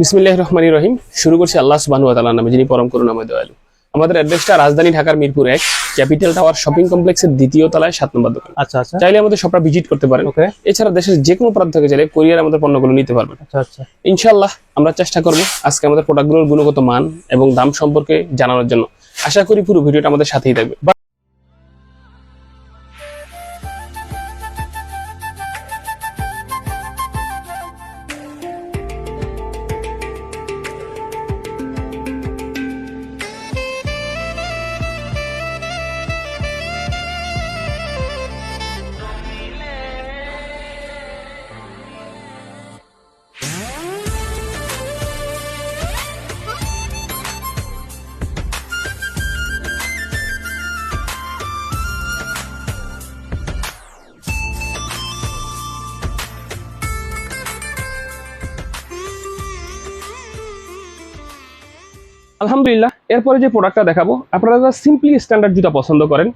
বিসমিল্লাহ রহমানি রহিম। শুরু করছি আল্লাহ সুবাহ তাআলা নামে যিনি পরম করুণাময় দয়ালু। আমাদের অ্যাড্রেসটা রাজধানী ঢাকার মিরপুর এক ক্যাপিটাল টাওয়ার শপিং কমপ্লেক্সের দ্বিতীয় তলায় সাত নম্বর দোকান। আচ্ছা আচ্ছা। চাইলে আমাদের শপটা ভিজিট করতে পারেন। ওকে। এছাড়া দেশের যে কোনো প্রান্ত থেকে চাইলে কোরিয়ার আমাদের পণ্যগুলো নিতে পারবেন। আচ্ছা আচ্ছা। ইনশাল্লাহ আমরা চেষ্টা করব আজকে আমাদের প্রোডাক্টগুলোর গুণগত মান এবং দাম সম্পর্কে জানানোর জন্য। আশা করি পুরো ভিডিওটা আমাদের সাথেই থাকবে। আলহামদুলিল্লাহ, এরপরে যে প্রোডাক্টটা দেখাবো, আপনারা যারা সিম্পলি স্ট্যান্ডার্ড জুতা পছন্দ করেন,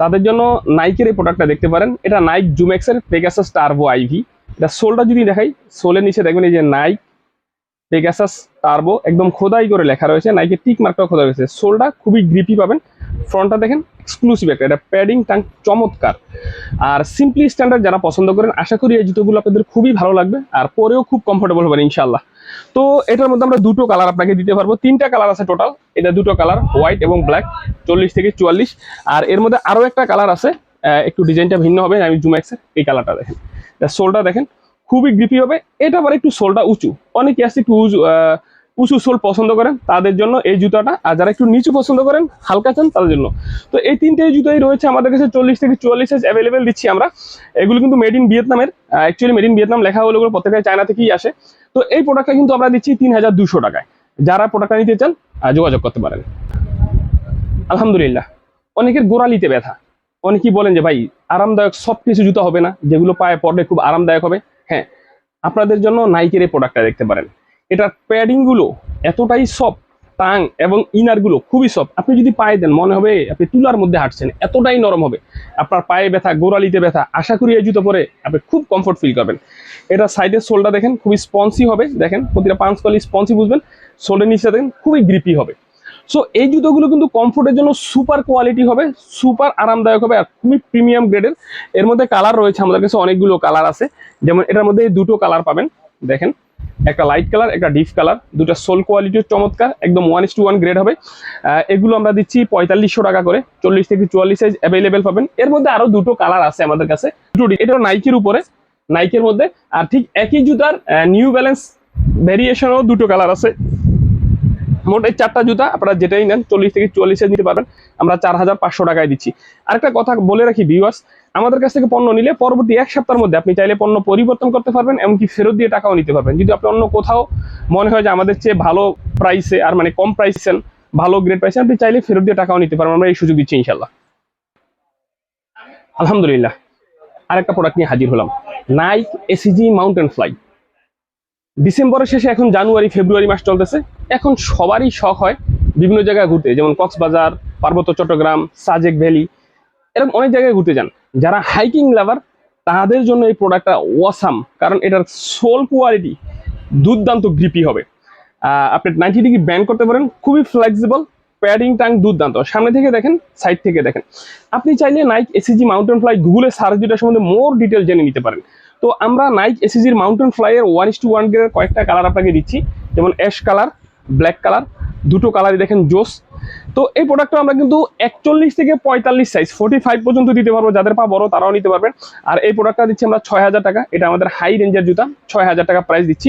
তাদের জন্য নাইকের এই প্রোডাক্টটা দেখতে পারেন। এটা নাইক জুমেক্সের পেগাসাস টার্বো আইভি এটা সোলটা যদি দেখাই, সোলের নিচে দেখবেন এই যে নাইক পেগাসাস টার্বো একদম খোদাই করে লেখা রয়েছে নাইকের টিক মার্কটাও খোদা রয়েছে। সোলটা খুবই গ্রিপি পাবেন। ফ্রন্টটা দেখেন এক্সক্লুসিভ একটা, এটা প্যাডিং টাং চমৎকার। আর সিম্পলি স্ট্যান্ডার্ড যারা পছন্দ করেন, আশা করি এই জুতোগুলো আপনাদের খুবই ভালো লাগবে, আর পরেও খুব কমফোর্টেবল হবেন ইনশাল্লাহ তো এটার মধ্যে আমরা দুটো কালার আপনাকে দিতে পারব। তিনটা কালার আছে টোটাল এটা দুটো কালার হোয়াইট এবং ব্ল্যাক চল্লিশ থেকে চুয়াল্লিশ। আর এর মধ্যে আরও একটা কালার আছে একটু ডিজাইনটা ভিন্ন হবে, আমি জুম্যাক্সের এই কালারটা দেখেন। সোলটা দেখেন খুবই গ্রিপি হবে। এটা আবার একটু সোলটা উঁচু। অনেকে আছে একটু উঁচু সোল পছন্দ করেন, তাদের জন্য এই জুতাটা। আর যারা একটু নিচু পছন্দ করেন, হালকা চান, তাদের জন্য। তো এই তিনটে জুতোই রয়েছে আমাদের কাছে, চল্লিশ থেকে চুয়াল্লিশ সাইজ অ্যাভেলেবেল দিচ্ছি আমরা। এগুলো কিন্তু মেড ইন ভিয়েতনামের অ্যাকচুয়ালি মেড ইন ভিয়েতনাম লেখা হলো প্রত্যেকটা চায়না থেকেই আসে। তো এই প্রোডাক্টটা কিন্তু আমরা দিচ্ছি তিন হাজার দুশো টাকায়। যারা প্রোডাক্টটা নিতে চান যোগাযোগ করতে পারেন। আলহামদুলিল্লাহ। অনেকের গোড়ালিতে ব্যথা। অনেকেই বলেন যে, ভাই, আরামদায়ক সব কিছু জুতো হবে না। যেগুলো পায়ে পড়লে খুব আরামদায়ক হবে। হ্যাঁ আপনাদের জন্য নাইকের এই প্রোডাক্টটা দেখতে পারেন। এটার প্যাডিংগুলো এতটাই সফট টাং এবং ইনারগুলো খুবই সফট আপনি যদি পায়ে দেন, মনে হবে আপনি তুলার মধ্যে হাঁটছেন, এতটাই নরম হবে। আপনার পায়ে ব্যথা, গোড়ালিতে ব্যথা, আশা করি এই জুতো পরে আপনি খুব কমফোর্ট ফিল করবেন এটা সাইডের সোলটা দেখেন, খুবই স্পঞ্সি হবে। দেখেন, প্রতিটা পাঁচ কলি স্পঞ্সি বুঝবেন। সোলের নিচে দেখেন, খুবই গ্রিপি হবে। সো এই জুতোগুলো কিন্তু কমফোর্টের জন্য সুপার কোয়ালিটি হবে সুপার আরামদায়ক হবে আর খুবই প্রিমিয়াম গ্রেডের এর। মধ্যে কালার রয়েছে, আমাদের কাছে অনেকগুলো কালার আছে। যেমন এটার মধ্যে দুটো কালার পাবেন, দেখেন। একটা লাইট কালার একটা ডিপ কালার দুটো সোল কোয়ালিটির চমৎকার, একদম ওয়ান টু ওয়ান গ্রেড হবে। এগুলো আমরা দিচ্ছি পঁয়তাল্লিশশো টাকা করে, চল্লিশ থেকে চুয়াল্লিশ সাইজ অ্যাভেলেবেল পাবেন। এর মধ্যে আরও দুটো কালার আছে আমাদের কাছে। এটা নাইকের উপরে নাইকের মধ্যে। আর ঠিক একই জুতার নিউ ব্যালেন্স ভেরিয়েশনও দুটো কালার আছে। মোট এই চারটা জুতা আপনারা যেটাই নেন চল্লিশ থেকে চুয়াল্লিশে নিতে পারবেন। আমরা চার হাজার পাঁচশো টাকায় দিচ্ছি। আরেকটা কথা বলে রাখি ভিউয়ার্স আমাদের কাছ থেকে পণ্য নিলে পরবর্তী এক সপ্তাহের মধ্যে আপনি চাইলে পণ্য পরিবর্তন করতে পারবেন এমনকি ফেরত দিয়ে টাকাও নিতে পারবেন। যদি আপনি অন্য কোথাও মনে হয় যে আমাদের চেয়ে ভালো প্রাইসে আর মানে কম প্রাইসেন ভালো গ্রেড পাইছেন আপনি চাইলে ফেরত দিয়ে টাকাও নিতে পারবেন। আমরা এই সুযোগ দিচ্ছি ইনশাল্লাহ আলহামদুলিল্লাহ। আরেকটা প্রোডাক্ট নিয়ে হাজির হলাম। নাইক এসিজি মাউন্টেন ফ্লাই ডিসেম্বরের শেষে এখন জানুয়ারি, ফেব্রুয়ারি মাস চলতেছে। এখন সবারই শখ হয় বিভিন্ন জায়গায় ঘুরতে, যেমন কক্সবাজার, পার্বত্য চট্টগ্রাম, সাজেক ভ্যালি, এরকম অনেক জায়গায় ঘুরতে যান। যারা হাইকিং লাভার তাদের জন্য এই প্রোডাক্টটা ওয়াসাম কারণ এটার সোল কোয়ালিটি দুর্দান্ত গ্রিপি হবে। আপনি নাইনটি ডিগ্রি ব্যান্ড করতে পারেন, খুবই ফ্লেক্সিবল প্যাডিং টাং দুর্দান্ত। সামনে থেকে দেখেন সাইড থেকে দেখেন। আপনি চাইলে নাইক এসিজি মাউন্টেন ফ্লাই গুগলে সার্চ দিটার সম্বন্ধে মোর ডিটেল জেনে নিতে পারেন। তো আমরা নাইক এসিজির মাউন্টেন ফ্লাইয়ের ওয়ান ইস টু ওয়ান গ্রেডের কয়েকটা কালার আপনাকে দিচ্ছি। যেমন অ্যাশ কালার ব্ল্যাক কালার দুটো কালারই দেখেন জোস তো এই প্রোডাক্টটা আমরা কিন্তু একচল্লিশ থেকে পঁয়তাল্লিশ সাইজ ফোর্টি ফাইভ পর্যন্ত দিতে পারব। যাদের পা বড়, তারাও নিতে পারবেন। আর এই প্রোডাক্টটা দিচ্ছি আমরা ছয় হাজার টাকা। এটা আমাদের হাই রেঞ্জের জুতা, ছয় হাজার টাকা প্রাইস দিচ্ছি।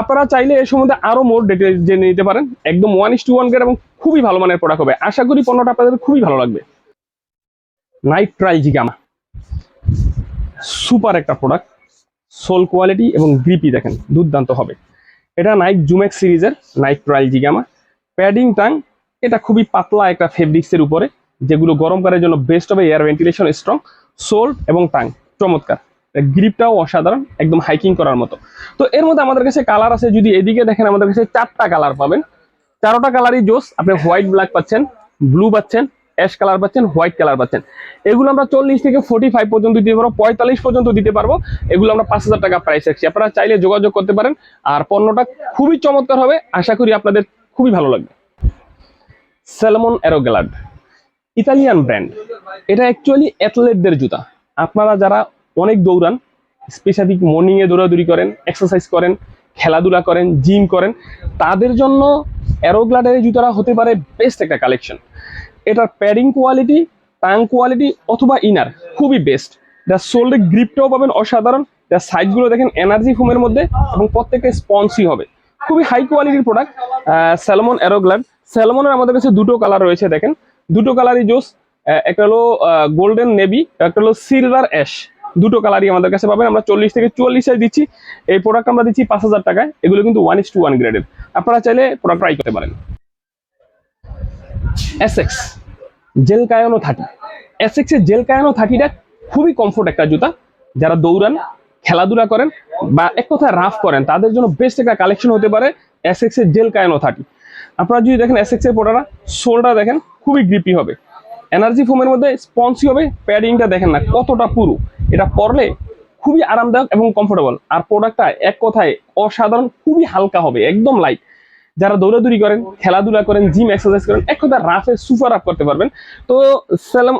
আপনারা চাইলে এর সম্বন্ধে আরও মোর ডিটেল জেনে নিতে পারেন। একদম one is to one grade এবং খুবই ভালো মানের প্রোডাক্ট হবে। আশা করি পণ্যটা আপনাদের খুবই ভালো লাগবে। নাইট ট্রাই জিগামা সুপার একটা প্রোডাক্ট সোল কোয়ালিটি এবং গ্রিপি দেখেন, দুর্দান্ত হবে। এটা নাইক জুমেক্স সিরিজের Nike trail Zegama padding tongue এটা খুবই পাতলা একটা ফেব্রিক্সের উপরে, যেগুলো গরমকালের জন্য বেস্ট হবে এয়ার ভেন্টিলেশন স্ট্রং সোল এবং টাং চমৎকার। গ্রিপটাও অসাধারণ, একদম হাইকিং করার মতো। তো এর মধ্যে আমাদের কাছে কালার আছে, যদি এদিকে দেখেন, আমাদের কাছে চারটা কালার পাবেন। চারোটা কালারই জোস, আপনি হোয়াইট ব্ল্যাক পাচ্ছেন ব্লু পাচ্ছেন অ্যাশ কালার পাচ্ছেন হোয়াইট কালার পাচ্ছেন। এগুলো আমরা চল্লিশ থেকে ফোর্টি ফাইভ পর্যন্ত দিতে পারব, পঁয়তাল্লিশ পর্যন্ত দিতে পারব। এগুলো আমরা পাঁচ হাজার টাকা প্রাইস রাখছি। আপনারা চাইলে যোগাযোগ করতে পারেন। আর পণ্যটা খুবই চমৎকার হবে। আশা করি আপনাদের খুবই ভালো লাগবে। স্যালমন অ্যারোগ্যালাড ইতালিয়ান ব্র্যান্ড এটা অ্যাকচুয়ালি অ্যাথলেটদের জুতা। আপনারা যারা অনেক দৌড়ান স্পেশালি মর্নিংয়ে দৌড়াদৌড়ি করেন এক্সারসাইজ করেন, খেলাধুলা করেন জিম করেন, তাদের জন্য অ্যারোগ্লাডের জুতাটা হতে পারে বেস্ট একটা কালেকশন এটার প্যাডিং কোয়ালিটি টাং কোয়ালিটি অথবা ইনার খুবই বেস্ট এটা সোল্ডের গ্রিপটাও পাবেন অসাধারণ। এটার সাইডগুলো দেখেন এনার্জি ফোমের মধ্যে এবং প্রত্যেকটা স্পন্সই হবে। খুবই হাই কোয়ালিটির প্রোডাক্ট স্যালমন অ্যারোগ্লাড স্যালমনের আমাদের কাছে দুটো কালার রয়েছে দেখেন। দুটো কালারই জোস একটা হলো গোল্ডেন নেভি একটা হলো সিলভার অ্যাশ দুটো কালারই আমাদের কাছে পাবেন। আমরা চল্লিশ থেকে চুয়াল্লিশ সাইজ দিচ্ছি। এই প্রোডাক্ট আমরা দিচ্ছি পাঁচ হাজার টাকায়। এগুলো কিন্তু ওয়ান ইস টু ওয়ান গ্রেডের আপনারা চাইলে প্রোডাক্ট ট্রাই করতে পারেন। SX Gel Kayano thirty. SX এর জেল কায়ানো থার্টিটা খুবই কমফোর্ট একটা জুতা। যারা দৌড়ান, খেলাধুলা করেন বা এক কথায় রাফ করেন, তাদের জন্য বেস্ট একটা কালেকশন হতে পারে এসএক্স এর জেল কায়ানো থার্টি। আপনারা যদি দেখেন এসএক্স এর পোটাটা সোলটা দেখেন, খুবই গ্রিপি হবে। এনার্জি ফোমের মধ্যে স্পঞ্জি হবে প্যাডিংটা দেখেন না, কতটা পুরু। এটা পরলে খুবই আরামদায়ক এবং কমফোর্টেবল আর প্রোডাক্টটা এক কথায় অসাধারণ, খুবই হালকা হবে, একদম লাইট যারা দৌড়াদৌড়ি করেন, খেলাধুলা করেন জিম এক্সারসাইজ করেন, এক কথা রাফে সুপার আপ করতে পারবেন। তো সেলম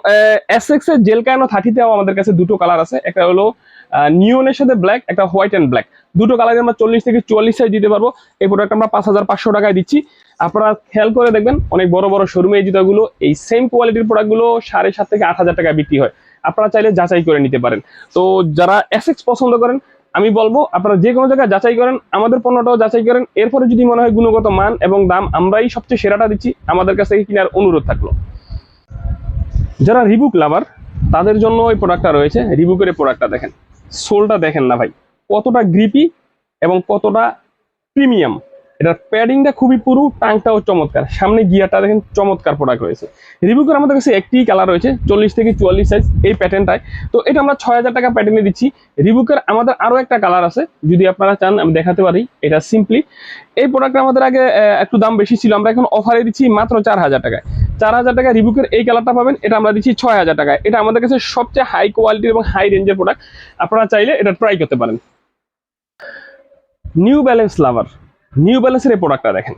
এসএক্স এর জেল কায়নো থার্টিতেও আমাদের কাছে দুটো কালার আছে। একটা হলো নিয়নের সাথে ব্ল্যাক একটা হোয়াইট অ্যান্ড ব্ল্যাক দুটো কালারে আমরা চল্লিশ থেকে চুয়াল্লিশ সাইজ দিতে পারব। এই প্রোডাক্ট আমরা পাঁচ হাজার পাঁচশো টাকায় দিচ্ছি। আপনারা খেয়াল করে দেখবেন, অনেক বড় বড় শোরুমে এই জুতাগুলো, এই সেম কোয়ালিটির প্রোডাক্টগুলো সাড়ে সাত থেকে আট হাজার টাকা বিক্রি হয়। আপনারা চাইলে যাচাই করে নিতে পারেন। তো যারা এসএক্স পছন্দ করেন আমি বলব, আপনারা যে কোনো জায়গায় যাচাই করেন, আমাদের পণ্যটাও যাচাই করেন। এরপরে যদি মনে হয় গুণগত মান এবং দাম, আমরাই সবচেয়ে সেরাটা দিচ্ছি। আমাদের কাছ থেকে কেনার অনুরোধ থাকল। যারা রিবুক লাভার, তাদের জন্য ওই প্রোডাক্টটা রয়েছে। রিবুকের এই প্রোডাক্টটা দেখেন। সোলটা দেখেন না ভাই। কতটা গ্রিপি এবং কতটা প্রিমিয়াম এটার প্যাডিংটা খুবই পুরু টাংটাও চমৎকার। সামনে গিয়ারটা দেখেন চমৎকার প্রোডাক্ট রয়েছে। রিভিউকের আমাদের কাছে একটি কালার রয়েছে, চল্লিশ থেকে চুয়াল্লিশ সাইজ এই প্যাটার্নটায় তো এটা আমরা ছয় হাজার টাকা প্যাটার্নে দিচ্ছি। রিভিউকের আমাদের আরও একটা কালার আছে, যদি আপনারা চান, আমি দেখাতে পারি, এটা সিম্পলি এই প্রোডাক্টটা আমাদের আগে একটু দাম বেশি ছিল, আমরা এখন অফারে দিচ্ছি মাত্র চার হাজার টাকায়। চার হাজার টাকা রিভিউকের এই কালারটা পাবেন, এটা আমরা দিচ্ছি ছয় হাজার টাকায়। এটা আমাদের কাছে সবচেয়ে হাই কোয়ালিটির এবং হাই রেঞ্জের প্রোডাক্ট আপনারা চাইলে এটা ট্রাই করতে পারেন। নিউ ব্যালেন্স লাভার নিউ ব্যালেন্সের এই প্রোডাক্টটা দেখেন।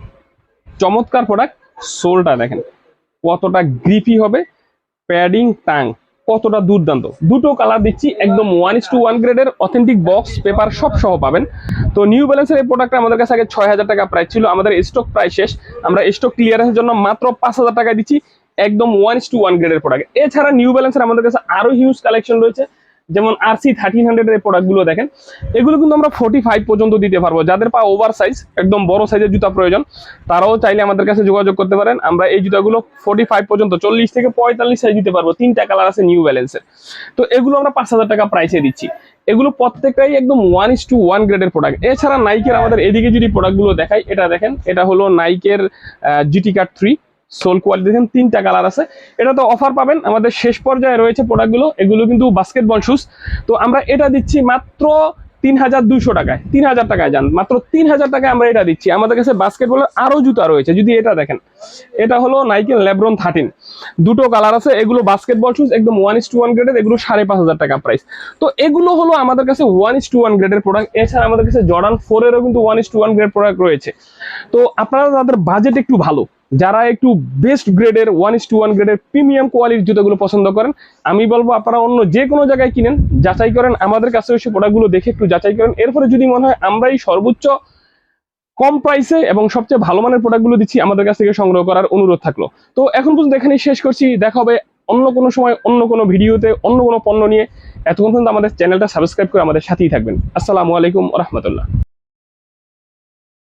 চমৎকার প্রোডাক্ট সোলটা দেখেন। কতটা গ্রিপি হবে প্যাডিং টাং কতটা দুর্দান্ত। দুটো কালার দিচ্ছি, একদম ওয়ান ইস টু ওয়ান গ্রেডের অথেন্টিক বক্স পেপার সব সহ পাবেন। তো নিউ ব্যালেন্সের এই প্রোডাক্টটা আমাদের কাছে আগে ছয় হাজার টাকা প্রাইস ছিল, আমাদের স্টক প্রাইস শেষ। আমরা স্টক ক্লিয়ারেন্সের জন্য মাত্র পাঁচ হাজার টাকা দিচ্ছি, একদম ওয়ান ইস টু ওয়ান গ্রেডের প্রোডাক্ট এছাড়া নিউ ব্যালেন্সের আমাদের কাছে আরও হিউজ কালেকশন রয়েছে। যেমন আর সি থার্টিন হান্ড্রেডের প্রোডাক্টগুলো দেখেন, এগুলো কিন্তু আমরা ফোর্টি ফাইভ পর্যন্ত দিতে পারব। যাদের পা ওভার সাইজ একদম বড় সাইজের জুতা প্রয়োজন, তারাও চাইলে আমাদের কাছে যোগাযোগ করতে পারেন। আমরা এই জুতাগুলো ফোর্টি ফাইভ পর্যন্ত, চল্লিশ থেকে পঁয়তাল্লিশ সাইজ দিতে পারব। তিনটা কালার আছে নিউ ব্যালেন্সের তো এগুলো আমরা পাঁচ হাজার টাকা প্রাইসে দিচ্ছি। এগুলো প্রত্যেকটাই একদম ওয়ান ইস টু ওয়ান গ্রেডের প্রোডাক্ট এছাড়া নাইকের আমাদের এদিকে যদি প্রোডাক্টগুলো দেখাই, এটা দেখেন, এটা হলো নাইকের GT card three sole quality দেখেন তিনটা কালার আছে। এটা তো অফার পাবেন। আমাদের শেষ পর্যায়ে রয়েছে প্রোডাক্টগুলো এগুলো কিন্তু বাস্কেটবল শুজ তো আমরা এটা দিচ্ছি মাত্র তিন হাজার দুইশো টাকায়। তিন হাজার টাকায় যান। মাত্র তিন হাজার টাকায় আমরা এটা দিচ্ছি। আমাদের কাছে বাস্কেটবলের আরও জুতা রয়েছে। যদি এটা দেখেন, এটা হলো নাইকেল লেব্রন থার্টিন দুটো কালার আছে। এগুলো বাস্কেটবল শুজ একদম ওয়ান ইস টু ওয়ান গ্রেডের এগুলো সাড়ে পাঁচ হাজার টাকা প্রাইস তো এগুলো হলো আমাদের কাছে ওয়ান ইস টু ওয়ান গ্রেডের প্রোডাক্ট এছাড়া আমাদের কাছে জর্ডান ফোরেরও কিন্তু one is to one grade product রয়েছে। তো আপনারা তাদের বাজেট একটু ভালো যারা একটু বেস্ট গ্রেডের ওয়ান ইস টু ওয়ান গ্রেডের প্রিমিয়াম কোয়ালিটির জুতোগুলো পছন্দ করেন, আমি বলব আপনারা অন্য যে কোনো জায়গায় কিনেন, যাচাই করেন, আমাদের কাছে এসে প্রোডাক্টগুলো দেখে একটু যাচাই করেন। এরপরে যদি মনে হয় আমরাই সর্বোচ্চ কম প্রাইসে এবং সবচেয়ে ভালো মানের প্রোডাক্টগুলো দিচ্ছি, আমাদের কাছ থেকে সংগ্রহ করার অনুরোধ থাকল। তো এখন পর্যন্ত এখানেই শেষ করছি। দেখা হবে অন্য কোনো সময়, অন্য কোনো ভিডিওতে, অন্য কোনো পণ্য নিয়ে। এতক্ষণ পর্যন্ত আমাদের চ্যানেলটা সাবস্ক্রাইব করে আমাদের সাথেই থাকবেন। আসসালামু আলাইকুম রহমতুল্লাহ।